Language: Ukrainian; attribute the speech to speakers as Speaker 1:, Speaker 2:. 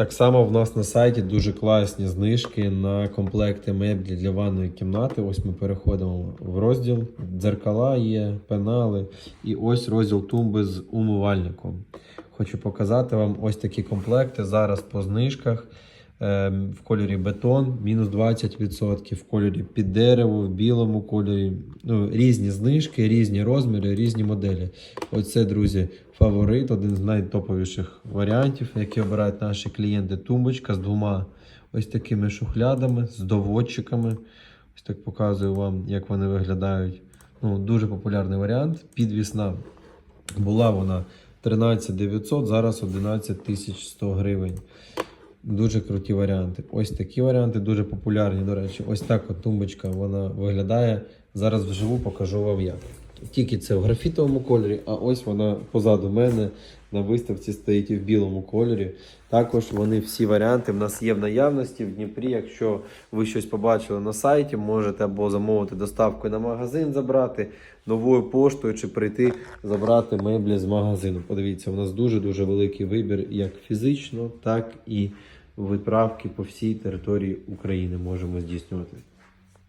Speaker 1: Так само в нас на сайті дуже класні знижки на комплекти меблі для ванної кімнати. Ось ми переходимо в розділ. Дзеркала є, пенали і ось розділ тумби з умивальником. Хочу показати вам ось такі комплекти зараз по знижках. Ем, В кольорі бетон мінус 20%, в кольорі під дерево, в білому кольорі. Ну, різні знижки, різні розміри, різні моделі. Оце, друзі, фаворит, один з найтоповіших варіантів, які обирають наші клієнти. Тумбочка з двома ось такими шухлядами, з доводчиками. Ось так показую вам, як вони виглядають. Ну, дуже популярний варіант. Підвісна була вона 13 900, зараз 11 100 гривень. Дуже круті варіанти. Ось такі варіанти дуже популярні. До речі, ось так от тумбочка вона виглядає. Зараз вживу покажу вам як. Тільки це в графітовому кольорі, а ось вона позаду мене на виставці стоїть і в білому кольорі. Також вони всі варіанти в нас є в наявності в Дніпрі. Якщо ви щось побачили на сайті, можете або замовити доставку на магазин, забрати новою поштою чи прийти забрати меблі з магазину. Подивіться, у нас дуже дуже великий вибір як фізично, так і відправки по всій території України можемо здійснювати.